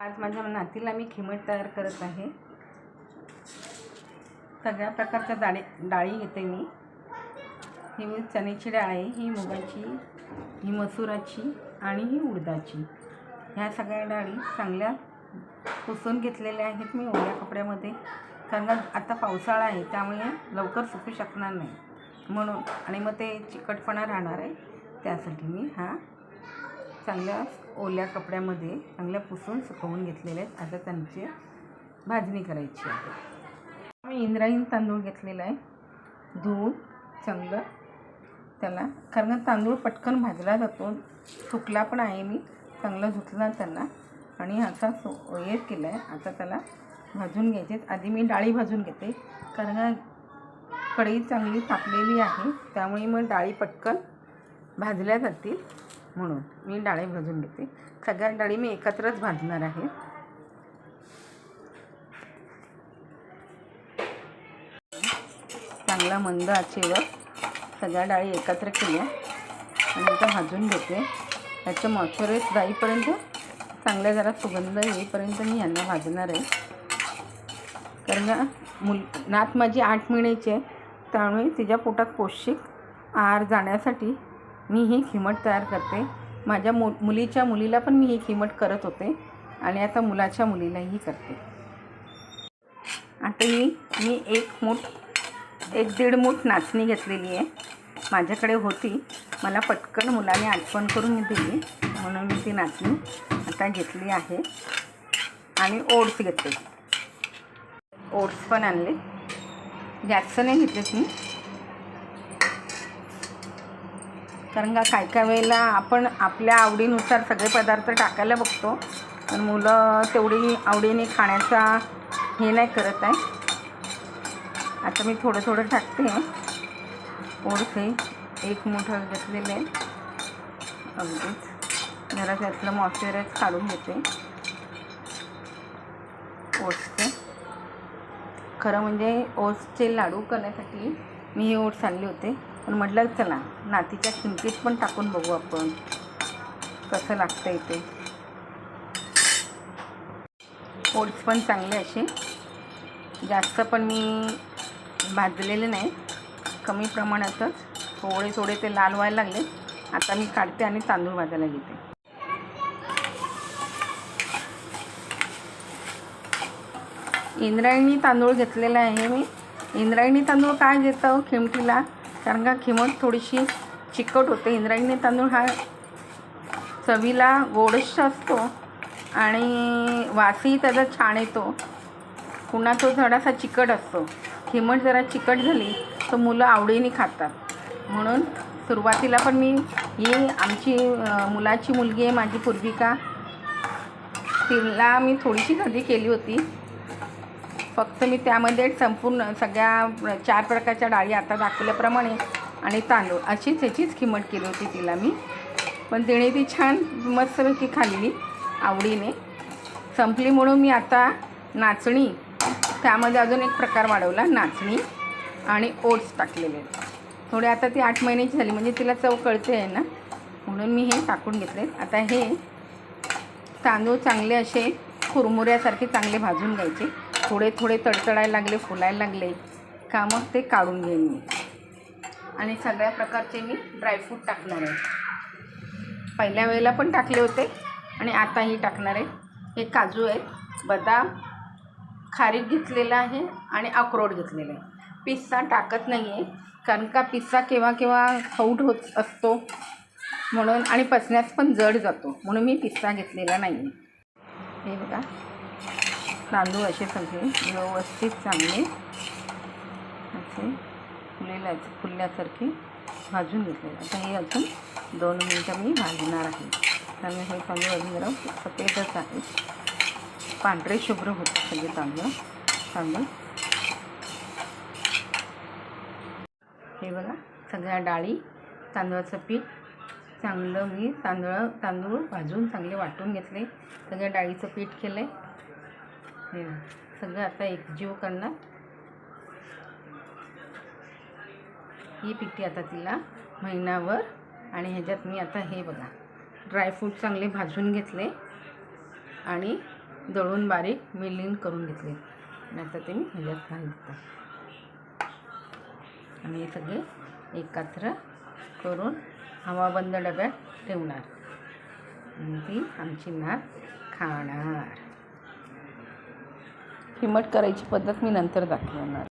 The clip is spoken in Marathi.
आज माझ्या नातीला मी खिमट तयार करत आहे. सगळ्या प्रकारच्या डाळी डाळी घेते मी. ही मी चण्याची डाळ आहे ही मुगाची ही मसुराची आणि ही उडदाची. ह्या सगळ्या डाळी चांगल्या पुसून घेतलेल्या आहेत मी ओल्या कपड्यामध्ये. कारण आता पावसाळा आहे त्यामुळे लवकर सुकू शकणार नाही. म्हणून आणि मग ते चिकटपणा राहणार आहे त्यासाठी मी हा चांगल्या ओल्या कपड्यामध्ये चांगल्या पुसून सुकवून घेतलेले आहेत. आता त्यांची भाजणी करायची आहे. मी इंद्रायणी तांदूळ घेतलेला आहे. धुवून चांगलं त्याला कारण का तांदूळ पटकन भाजला जातो. सुकला पण आहे मी. चांगला धुतला त्याला आणि आता सो हे केलं आहे आता त्याला भाजून घ्यायचे आधी मी डाळी भाजून घेते. कारण का कढई चांगली तापलेली आहे. त्यामुळे मग डाळी पटकन भाजल्या जातील. म्हणून मी डाळी भाजून घेते. सगळ्या डाळी मी एकत्रच भाजणार आहे. चांगला मंद आचेवर सगळ्या डाळी एकत्र केल्या. आणि तर भाजून घेते. त्याचं मॉइश्चराईज जाईपर्यंत चांगल्या जरा सुगंध येईपर्यंत मी यांना भाजणार आहे. कारण मुल नात माझी आठ महिन्याची आहे. त्यामुळे तिच्या पोटात पौष्टिक आहार जाण्यासाठी मी ही खिमट तयार करते. माझ्या मु मुलीच्या मुलीला पण मी ही खिमट करत होते. आणि आता मुलाच्या मुलीलाही करते. आता ही मी एक मूठ एक दीड मूठ नाचणी घेतलेली आहे. माझ्याकडे होती. मला पटकन मुलाने आठवण करून मी दिली. म्हणून मी ती नाचणी आता घेतली आहे. आणि ओट्स घेतले. ओट्स पण आणले. जास्त नाही घेतलेत मी. कारण का काय काय वेळेला आपण आपल्या आवडीनुसार सगळे पदार्थ टाकायला बघतो. पण मुलं तेवढी आवडीने खाण्याचा हे नाही करत आहे. आता मी थोडं थोडं टाकते. ओट्स एक मोठं घेतलेलं. आहे अगदीच. जरा त्यातलं मॉइश्चरायज काढून घेते. ओसचे खरं म्हणजे ओसचे लाडू करण्यासाठी मी हे ओट्स आणले होते. पण म्हटलं चला नातीच्या किमतीत पण टाकून बघू आपण. कसं लागतं इथे ओट्स पण चांगले असे. जास्त पण मी भाजलेले नाही. कमी प्रमाणातच. थोडे थोडे ते लाल व्हायला लागले. आता मी काढते आणि तांदूळ भाजायला घेते. इंद्रायणी तांदूळ घेतलेला आहे मी. इंद्रायणी तांदूळ काय घेतं हो खिमटीला? कारण का खिमट थोडीशी चिकट होते. इंद्रायणी तांदूळ हा चवीला गोडश असतो आणि वासही त्याचा छान येतो. पुन्हा तो थोडासा चिकट असतो. खिमट जरा चिकट झाली तर मुलं आवडीने खातात. म्हणून सुरुवातीला पण मी ही आमची मुलाची मुलगी आहे माझी पूर्विका तिला मी थोडीशी कधी केली होती. फक्त मी त्यामध्ये संपूर्ण सगळ्या चार प्रकारच्या डाळी आता दाखवल्याप्रमाणे आणि तांदूळ अशीच याचीच किंमत केली होती तिला मी. पण तिने ती छान मस्तपैकी खाल्ली आवडीने. संपली म्हणून मी आता नाचणी त्यामध्ये अजून एक प्रकार वाढवला नाचणी आणि ओट्स टाकलेले. आहेत थोडे आता ती आठ महिन्याची झाली म्हणजे तिला चव कळते आहे ना? म्हणून मी हे टाकून घेतले. आता हे तांदूळ चांगले असे कुरमुऱ्यासारखे चांगले भाजून घ्यायचे. थोडे थोडे तडतडायला लागले फुलायला लागले. का मग ते काढून घेईन मी. आणि सगळ्या प्रकारचे मी ड्रायफ्रूट टाकणार आहे. पहिल्या वेळेला पण टाकले होते आणि आताही टाकणार आहे. हे काजू आहेत बदाम खारीक घेतलेला आहे आणि अक्रोड घेतलेला आहे. पिस्सा टाकत नाही आहे कारण का पिस्सा केव्हा केव्हा खौट होत असतो म्हणून आणि पचण्यास पण जड जातो. म्हणून मी पिस्सा घेतलेला नाही आहे हे बघा. तांदूळ असे सगळे व्यवस्थित चांगले असे फुलेल्या फुलल्यासारखे भाजून घेतले आता हे अजून दोन मिनटं मी भाजणार आहे. कारण हे तांदूळ अजून जरा सफेदच आहे. पांढरे शुभ्र होते सगळे तांदूळ. तांदूळ. हे बघा सगळ्या डाळी तांदळाचं पीठ चांगलं मी तांदूळ तांदूळ भाजून चांगले वाटून घेतले. सगळ्या डाळीचं पीठ केलं आहे हे सगळं आता एकजीव करणार. ही पिठी आता तिला महिनाभर आणि ह्याच्यात मी आता हे बघा ड्रायफ्रूट चांगले भाजून घेतले आणि दळून बारीक मिलिंग करून घेतले. आणि आता ते मी ह्याच्यात घालते आणि हे सगळे एकत्र करून हवाबंद डब्यात ठेवणार. आणि ती आमची नात खाणार. हिमट करायची पद्धत मी नंतर दाखवणार.